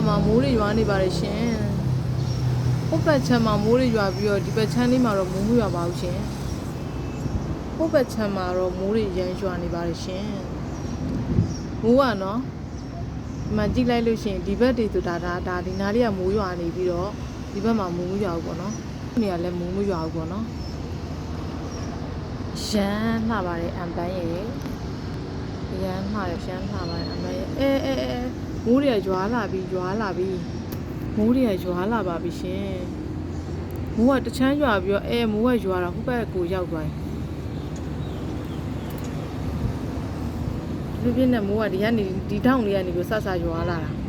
က်မှာမိုးတွေရွာနေပါတယ်ရှင်ဟိုဘက်ချမ်းမှာမိုးတွေရွာပြီးတော့ဒီဘက်ချမ်းလေးမှာတော့မိုးမရွာပါဘူးရှင်ဟိုဘက်ချမ်းမှာတော့မိုးတွေရမ်းရွာနေပါတယ်ရှင်မိုးကနော်ဒီမှာကြည့်လိုက်လို့ရှရင်ဒီဘက်တွေဆိုတာဒါဒါဒီနားလေးကမိုးရွာနေပြီးတော့ဒီဘက်မှာမိုးမရွာဘူးပေါ့နော်ဒီနေရာလည်းမိုးမရွာဘူးပေါ့နော်ရမ်းလှပါတယ်အမ်ပန်းရဲ့ရမ်းလှရရှမ်းလှပါတယ်အမ်ပန်းရဲ့အဲအဲအဲ မိုးတွေကရွာလာပြီးရွာလာပြီးမိုးတွေကရွာလာပါပြီရှင်မိုးကတချမ်းရွာပြီးတော့အဲမိုးကရွာတာဟိုဘက်ကိုရောက်သွားပြီပြပြနဲ့မိုးကဒီကနေဒီထောင့်လေးကနေပြီးဆဆရွာလာတာ